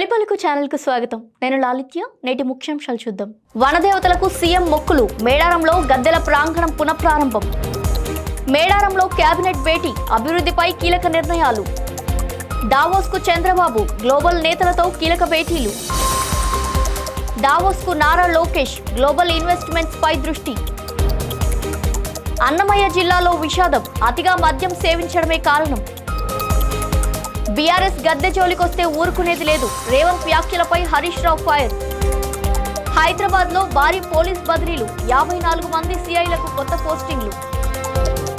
తొలిపలుకు ఛానల్కు స్వాగతం. నేను లాలిత్య నేటి ముఖ్యాంశాలు చూద్దాం. వనదేవతలకు సీఎం మొక్కులు మేడారంలో గద్దెల ప్రాంగణం పునఃప్రారంభం. మేడారంలో కేబినెట్ భేటీ అభివృద్ధిపై కీలక నిర్ణయాలు. దావోస్కు చంద్రబాబు గ్లోబల్ నేతలతో కీలక భేటీలు. దావోస్కు నారా లోకేష్ గ్లోబల్ ఇన్వెస్ట్మెంట్స్ పై దృష్టి. అన్నమయ్య జిల్లాలో విషాదం అతిగా మద్యం సేవించడమే కారణం. బీఆర్ఎస్ గద్దె జోలికొస్తే ఊరుకునేది లేదు. రేవంత్ వ్యాఖ్యలపై హరీష్ రావు ఫైర్. హైదరాబాద్లో భారీ పోలీస్ బదిలీలు. యాభై నాలుగు మంది సిఐలకు కొత్త పోస్టింగ్లు.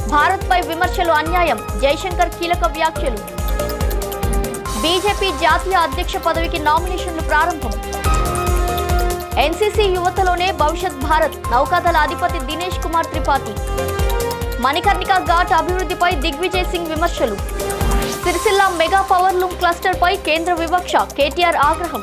భారత్ పై విమర్శలు అన్యాయం. జైశంకర్ కీలక వ్యాఖ్యలు. బీజేపీ జాతీయ అధ్యక్ష పదవికి నామినేషన్లు ప్రారంభం. ఎన్సీసీ యువతలోనే భవిష్యత్ భారత్. నౌకాదళ అధిపతి దినేష్ కుమార్ త్రిపాఠి. మణికర్ణిక ఘాట్ అభివృద్ధిపై దిగ్విజయ్ సింగ్ విమర్శలు. Sircilla mega power loom cluster పై కేంద్ర వివక్ష కేటీఆర్ ఆగ్రహం.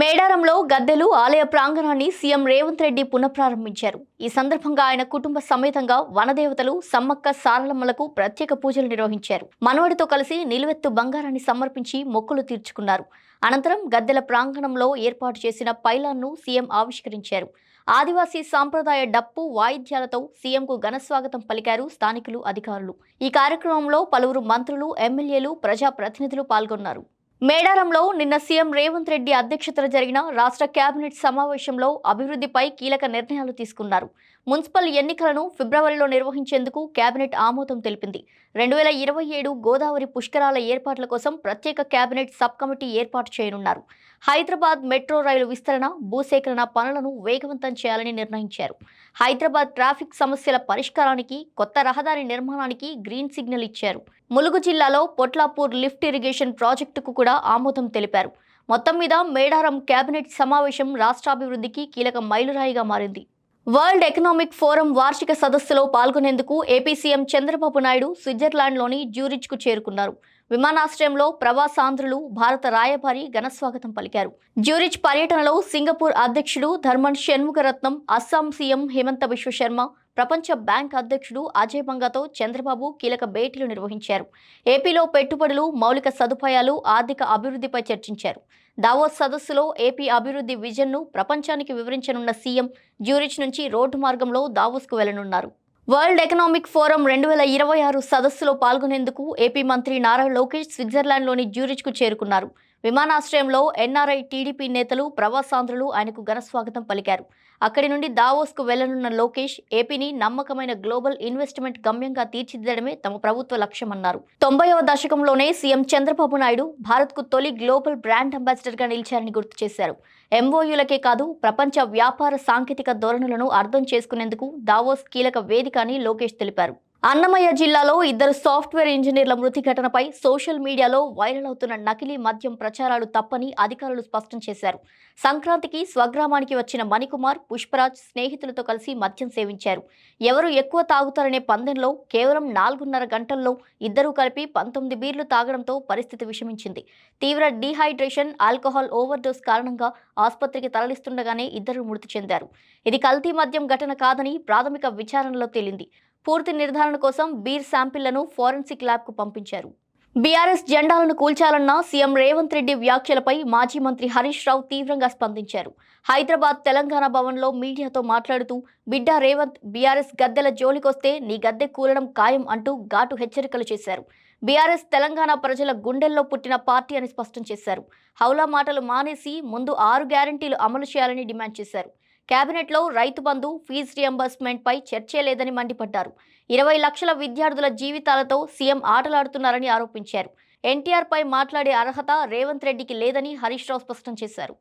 మేడారంలో గద్దెలు ఆలయ ప్రాంగణాన్ని సీఎం రేవంత్ రెడ్డి పునఃప్రారంభించారు. ఈ సందర్భంగా ఆయన కుటుంబ సమేతంగా వనదేవతలు సమ్మక్క సారలమ్మలకు ప్రత్యేక పూజలు నిర్వహించారు. మనవడితో కలిసి నిలువెత్తు బంగారాన్ని సమర్పించి మొక్కులు తీర్చుకున్నారు. అనంతరం గద్దెల ప్రాంగణంలో ఏర్పాటు చేసిన పైలాన్ను సీఎం ఆవిష్కరించారు. ఆదివాసీ సాంప్రదాయ డప్పు వాయిద్యాలతో సీఎంకు ఘనస్వాగతం పలికారు స్థానికులు అధికారులు. ఈ కార్యక్రమంలో పలువురు మంత్రులు ఎమ్మెల్యేలు ప్రజాప్రతినిధులు పాల్గొన్నారు. మేడారంలో నిన్న సీఎం రేవంత్ రెడ్డి అధ్యక్షతన జరిగిన రాష్ట్ర కేబినెట్ సమావేశంలో అభివృద్ధిపై కీలక నిర్ణయాలు తీసుకున్నారు. మున్సిపల్ ఎన్నికలను ఫిబ్రవరిలో నిర్వహించేందుకు కేబినెట్ ఆమోదం తెలిపింది. రెండు వేల ఇరవై ఏడు గోదావరి పుష్కరాల ఏర్పాట్ల కోసం ప్రత్యేక కేబినెట్ సబ్ కమిటీ ఏర్పాటు చేయనున్నారు. హైదరాబాద్ మెట్రో రైలు విస్తరణ భూసేకరణ పనులను వేగవంతం చేయాలని నిర్ణయించారు. హైదరాబాద్ ట్రాఫిక్ సమస్యల పరిష్కారానికి కొత్త రహదారి నిర్మాణానికి గ్రీన్ సిగ్నల్ ఇచ్చారు. ములుగు జిల్లాలో పొట్లాపూర్ లిఫ్ట్ ఇరిగేషన్ ప్రాజెక్టుకు కూడా ఆమోదం తెలిపారు. మొత్తం మీద మేడారం కేబినెట్ సమావేశం రాష్ట్రాభివృద్ధికి కీలక మైలురాయిగా మారింది. వరల్డ్ ఎకనామిక్ ఫోరం వార్షిక సదస్సులో పాల్గొనేందుకు ఏపీ సీఎం చంద్రబాబు నాయుడు స్విట్జర్లాండ్లోని జ్యూరిచ్కు చేరుకున్నారు. విమానాశ్రయంలో ప్రవాసాంధ్రులు భారత రాయబారి ఘనస్వాగతం పలికారు. జ్యూరిచ్ పర్యటనలో సింగపూర్ అధ్యక్షుడు ధర్మన్ షణ్ముఖరత్నం అస్సాం సీఎం హేమంత విశ్వశర్మ ప్రపంచ బ్యాంక్ అధ్యక్షుడు అజయ్ బంగాతో చంద్రబాబు కీలక భేటీలు నిర్వహించారు. ఏపీలో పెట్టుబడులు మౌలిక సదుపాయాలు ఆర్థిక అభివృద్ధిపై చర్చించారు. దావోస్ సదస్సులో ఏపీ అభివృద్ధి విజన్ను ప్రపంచానికి వివరించనున్న సీఎం జ్యూరిచ్ నుంచి రోడ్డు మార్గంలో దావోస్కు వెళ్ళనున్నారు. వరల్డ్ ఎకనామిక్ ఫోరం రెండు వేల ఇరవై ఆరు సదస్సులో పాల్గొనేందుకు ఏపీ మంత్రి నారా లోకేష్ స్విట్జర్లాండ్లోని జ్యూరిచ్కు చేరుకున్నారు. విమానాశ్రయంలో ఎన్ఆర్ఐ టీడీపీ నేతలు ప్రవాసాంధ్రులు ఆయనకు ఘనస్వాగతం పలికారు. అక్కడి నుండి దావోస్కు వెళ్ళనున్న లోకేష్ ఏపీని నమ్మకమైన గ్లోబల్ ఇన్వెస్ట్మెంట్ గమ్యంగా తీర్చిదిద్దడమే తమ ప్రభుత్వ లక్ష్యమన్నారు. తొంభైవ దశకంలోనే సీఎం చంద్రబాబు నాయుడు భారత్కు తొలి గ్లోబల్ బ్రాండ్ అంబాసిడర్గా నిలిచారని గుర్తు చేశారు. ఎంఓయూలకే కాదు ప్రపంచ వ్యాపార సాంకేతిక ధోరణులను అర్థం చేసుకునేందుకు దావోస్ కీలక వేదిక అని లోకేష్ తెలిపారు. అన్నమయ్య జిల్లాలో ఇద్దరు సాఫ్ట్వేర్ ఇంజనీర్ల మృతి ఘటనపై సోషల్ మీడియాలో వైరల్ అవుతున్న నకిలీ మద్యం ప్రచారాలు తప్పని అధికారులు స్పష్టం చేశారు. సంక్రాంతికి స్వగ్రామానికి వచ్చిన మణికుమార్ పుష్పరాజ్ స్నేహితులతో కలిసి మద్యం సేవించారు. ఎవరు ఎక్కువ తాగుతారనే పందెంలో కేవలం నాలుగున్నర గంటల్లో ఇద్దరూ కలిపి పంతొమ్మిది బీర్లు తాగడంతో పరిస్థితి విషమించింది. తీవ్ర డీహైడ్రేషన్ ఆల్కహాల్ ఓవర్ డోస్ కారణంగా ఆసుపత్రికి తరలిస్తుండగానే ఇద్దరు మృతి చెందారు. ఇది కల్తీ మద్యం ఘటన కాదని ప్రాథమిక విచారణలో తేలింది. పూర్తి నిర్ధారణ కోసం బీర్ శాంపిళ్ళను ఫోరెన్సిక్ ల్యాబ్కు పంపించారు. బీఆర్ఎస్ జెండాలను కూల్చాలన్న సీఎం రేవంత్ రెడ్డి వ్యాఖ్యలపై మాజీ మంత్రి హరీష్ రావు తీవ్రంగా స్పందించారు. హైదరాబాద్ తెలంగాణ భవన్లో మీడియాతో మాట్లాడుతూ బిడ్డ రేవంత్ బీఆర్ఎస్ గద్దెల జోలికొస్తే నీ గద్దె కూలడం ఖాయం అంటూ ఘాటు హెచ్చరికలు చేశారు. బీఆర్ఎస్ తెలంగాణ ప్రజల గుండెల్లో పుట్టిన పార్టీ అని స్పష్టం చేశారు. హౌలా మాటలు మానేసి ముందు ఆరు గ్యారంటీలు అమలు చేయాలని డిమాండ్ చేశారు. కేబినెట్లో రైతు బంధు ఫీజు రియంబర్స్మెంట్పై చర్చే లేదని మండిపడ్డారు. ఇరవై లక్షల విద్యార్థుల జీవితాలతో సీఎం ఆటలాడుతున్నారని ఆరోపించారు. ఎన్టీఆర్పై మాట్లాడే అర్హత రేవంత్ రెడ్డికి లేదని హరీష్ రావు స్పష్టం చేశారు.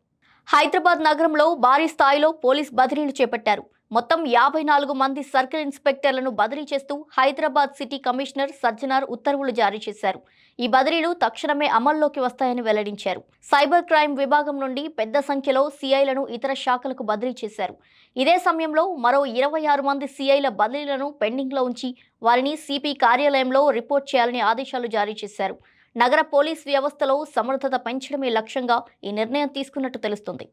హైదరాబాద్ నగరంలో భారీ స్థాయిలో పోలీస్ బదిలీలు చేపట్టారు. మొత్తం యాభై నాలుగు మంది సర్కిల్ ఇన్స్పెక్టర్లను బదిలీ చేస్తూ హైదరాబాద్ సిటీ కమిషనర్ సజ్జనార్ ఉత్తర్వులు జారీ చేశారు. ఈ బదిలీలు తక్షణమే అమల్లోకి వస్తాయని వెల్లడించారు. సైబర్ క్రైమ్ విభాగం నుండి పెద్ద సంఖ్యలో సీఐలను ఇతర శాఖలకు బదిలీ చేశారు. ఇదే సమయంలో మరో ఇరవై ఆరు మంది సీఐల బదిలీలను పెండింగ్లో ఉంచి వారిని సిపి కార్యాలయంలో రిపోర్ట్ చేయాలని ఆదేశాలు జారీ చేశారు. నగర పోలీస్ వ్యవస్థలో సమర్థత పెంచడమే లక్ష్యంగా ఈ నిర్ణయం తీసుకున్నట్టు తెలుస్తుంది.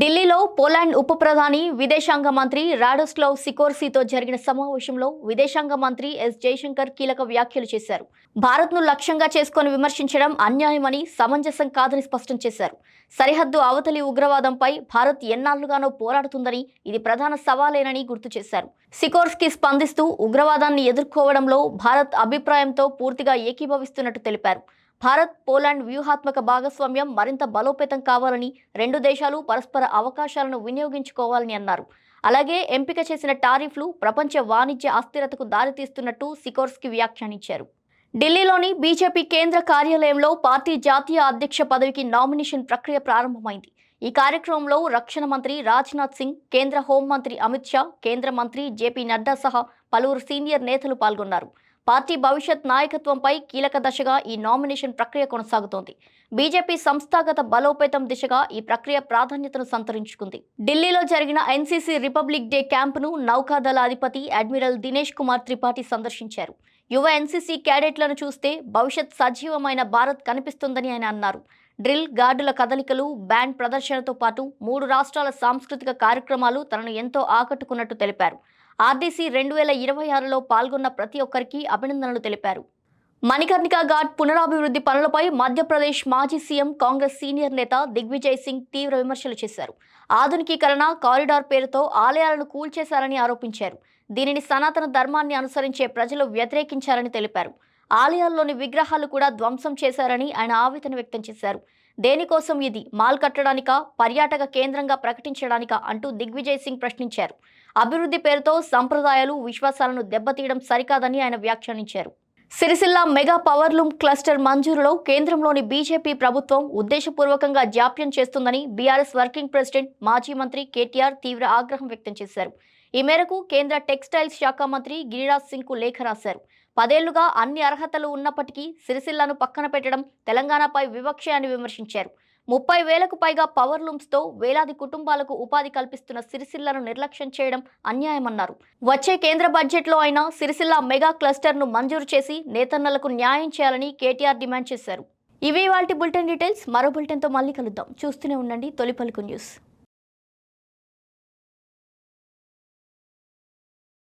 ఢిల్లీలో పోలాండ్ ఉప ప్రధాని విదేశాంగ మంత్రి రాడోస్లవ్ సికోర్సీతో జరిగిన సమావేశంలో విదేశాంగ మంత్రి ఎస్ జయశంకర్ కీలక వ్యాఖ్యలు చేశారు. భారత్ను లక్ష్యంగా చేసుకొని విమర్శించడం అన్యాయమని సమంజసం కాదని స్పష్టం చేశారు. సరిహద్దు అవతలి ఉగ్రవాదంపై భారత్ ఎన్నాళ్ళుగానో పోరాడుతుందని ఇది ప్రధాన సవాలేనని గుర్తు చేశారు. సికోర్స్కి స్పందిస్తూ ఉగ్రవాదాన్ని ఎదుర్కోవడంలో భారత్ అభిప్రాయంతో పూర్తిగా ఏకీభవిస్తున్నట్టు తెలిపారు. భారత్ పోలాండ్ వ్యూహాత్మక భాగస్వామ్యం మరింత బలోపేతం కావాలని రెండు దేశాలు పరస్పర అవకాశాలను వినియోగించుకోవాలని అన్నారు. అలాగే ఎంపిక చేసిన టారిఫ్లు ప్రపంచ వాణిజ్య అస్థిరతకు దారితీస్తున్నట్టు సికోర్స్కి వ్యాఖ్యానించారు. ఢిల్లీలోని బీజేపీ కేంద్ర కార్యాలయంలో పార్టీ జాతీయ అధ్యక్ష పదవికి నామినేషన్ ప్రక్రియ ప్రారంభమైంది. ఈ కార్యక్రమంలో రక్షణ మంత్రి రాజ్నాథ్ సింగ్ కేంద్ర హోంమంత్రి అమిత్ షా కేంద్ర మంత్రి జేపీ నడ్డా సహా పలువురు సీనియర్ నేతలు పాల్గొన్నారు. పార్టీ భవిష్యత్ నాయకత్వంపై కీలక దశగా ఈ నామినేషన్ ప్రక్రియ కొనసాగుతోంది. బీజేపీ సంస్థాగత బలోపేతం దిశగా ఈ ప్రక్రియ ప్రాధాన్యతను సంతరించుకుంది. ఢిల్లీలో జరిగిన ఎన్సీసీ రిపబ్లిక్ డే క్యాంపును నౌకాదళ అధిపతి అడ్మిరల్ దినేష్ కుమార్ త్రిపాఠి సందర్శించారు. యువ ఎన్సీసీ క్యాడెట్లను చూస్తే భవిష్యత్ సజీవమైన భారత్ కనిపిస్తుందని ఆయన అన్నారు. డ్రిల్ గార్డుల కదలికలు బ్యాండ్ ప్రదర్శనతో పాటు మూడు రాష్ట్రాల సాంస్కృతిక కార్యక్రమాలు తనను ఎంతో ఆకట్టుకున్నట్టు తెలిపారు. ఆర్డీసీ రెండు వేల ఇరవై ఆరులో పాల్గొన్న ప్రతి ఒక్కరికి అభినందనలు తెలిపారు. మణికర్ణిక ఘాట్ పునరాభివృద్ధి పనులపై మధ్యప్రదేశ్ మాజీ సీఎం కాంగ్రెస్ సీనియర్ నేత దిగ్విజయ్ సింగ్ తీవ్ర విమర్శలు చేశారు. ఆధునికీకరణ కారిడార్ పేరుతో ఆలయాలను కూల్చేశారని ఆరోపించారు. దీనిని సనాతన ధర్మాన్ని అనుసరించే ప్రజలు వ్యతిరేకించారని తెలిపారు. ఆలయాల్లోని విగ్రహాలు కూడా ధ్వంసం చేశారని ఆయన ఆవేదన వ్యక్తం చేశారు. దేనికోసం ఇది? మాల్ కట్టడానికా? పర్యాటక కేంద్రంగా ప్రకటించడానికా? అంటూ దిగ్విజయ్ సింగ్ ప్రశ్నించారు. అభివృద్ధి పేరుతో సంప్రదాయాలు విశ్వాసాలను దెబ్బతీయడం సరికాదని ఆయన వ్యాఖ్యానించారు. సిరిసిల్ల మెగా పవర్లూమ్ క్లస్టర్ మంజూరులో కేంద్రంలోని బీజేపీ ప్రభుత్వం ఉద్దేశపూర్వకంగా జాప్యం చేస్తుందని బీఆర్ఎస్ వర్కింగ్ ప్రెసిడెంట్ మాజీ మంత్రి కేటీఆర్ తీవ్ర ఆగ్రహం వ్యక్తం చేశారు. ఈ మేరకు కేంద్ర టెక్స్టైల్స్ శాఖ మంత్రి గిరిరాజ్ సింగ్కు లేఖ రాశారు. పదేళ్ళుగా అన్ని అర్హతలు ఉన్నప్పటికీ సిరిసిల్లను పక్కన పెట్టడం తెలంగాణపై వివక్ష అని విమర్శించారు. ముప్పై వేలకు పైగా పవర్ లూమ్స్తో వేలాది కుటుంబాలకు ఉపాధి కల్పిస్తున్న సిరిసిల్లను నిర్లక్ష్యం చేయడం అన్యాయమన్నారు. వచ్చే కేంద్ర బడ్జెట్లో అయినా సిరిసిల్ల మెగా క్లస్టర్ను మంజూరు చేసి నేతన్నలకు న్యాయం చేయాలని కేటీఆర్ డిమాండ్ చేశారు. ఇవి వాటి బులెటిన్ డీటెయిల్స్. మరో బులెటిన్తో మళ్ళీ కలుద్దాం. చూస్తూనే ఉండండి తొలి పలుకు న్యూస్.